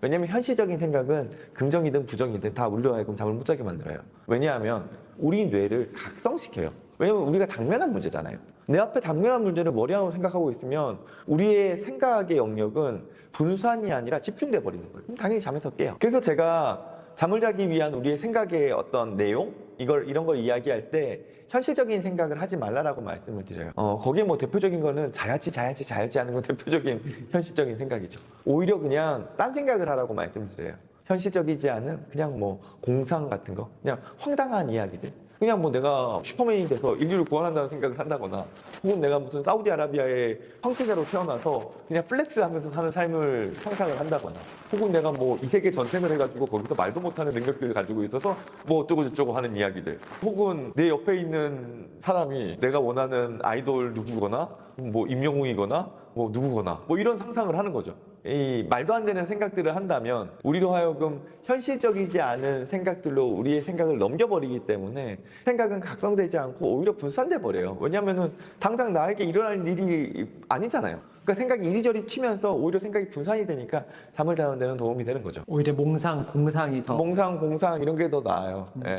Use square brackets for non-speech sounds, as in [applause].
왜냐하면 현실적인 생각은 긍정이든 부정이든 다 우리로 하여금 잠을 못 자게 만들어요. 왜냐하면 우리 뇌를 각성시켜요. 왜냐면 우리가 당면한 문제잖아요. 내 앞에 당면한 문제를 머리하고 생각하고 있으면 우리의 생각의 영역은 분산이 아니라 집중돼 버리는 거예요. 당연히 잠에서 깨요. 그래서 제가 잠을 자기 위한 우리의 생각의 어떤 내용 이걸 이런 걸 이야기할 때 현실적인 생각을 하지 말라라고 말씀을 드려요. 어, 거기에 뭐 대표적인 거는 자야지 자야지 자야지 하는 건 대표적인 [laughs] 현실적인 생각이죠. 오히려 그냥 딴 생각을 하라고 말씀드려요. 현실적이지 않은 그냥 뭐 공상 같은 거, 그냥 황당한 이야기들. 그냥 뭐 내가 슈퍼맨이 돼서 인류를 구원한다는 생각을 한다거나 혹은 내가 무슨 사우디아라비아의 황태자로 태어나서 그냥 플렉스 하면서 사는 삶을 상상을 한다거나 혹은 내가 뭐 이 세계 전쟁을 해가지고 거기서 말도 못하는 능력들을 가지고 있어서 뭐 어쩌고 저쩌고 하는 이야기들 혹은 내 옆에 있는 사람이 내가 원하는 아이돌 누구거나 뭐 임영웅이거나 뭐 누구거나 뭐 이런 상상을 하는 거죠. 이 말도 안 되는 생각들을 한다면 우리로 하여금 현실적이지 않은 생각들로 우리의 생각을 넘겨버리기 때문에 생각은 각성되지 않고 오히려 분산돼 버려요. 왜냐하면은 당장 나에게 일어날 일이 아니잖아요. 그러니까 생각이 이리저리 튀면서 오히려 생각이 분산이 되니까 잠을 자는 데는 도움이 되는 거죠. 오히려 몽상, 공상이 더 몽상, 공상 이런 게 더 나아요. 예.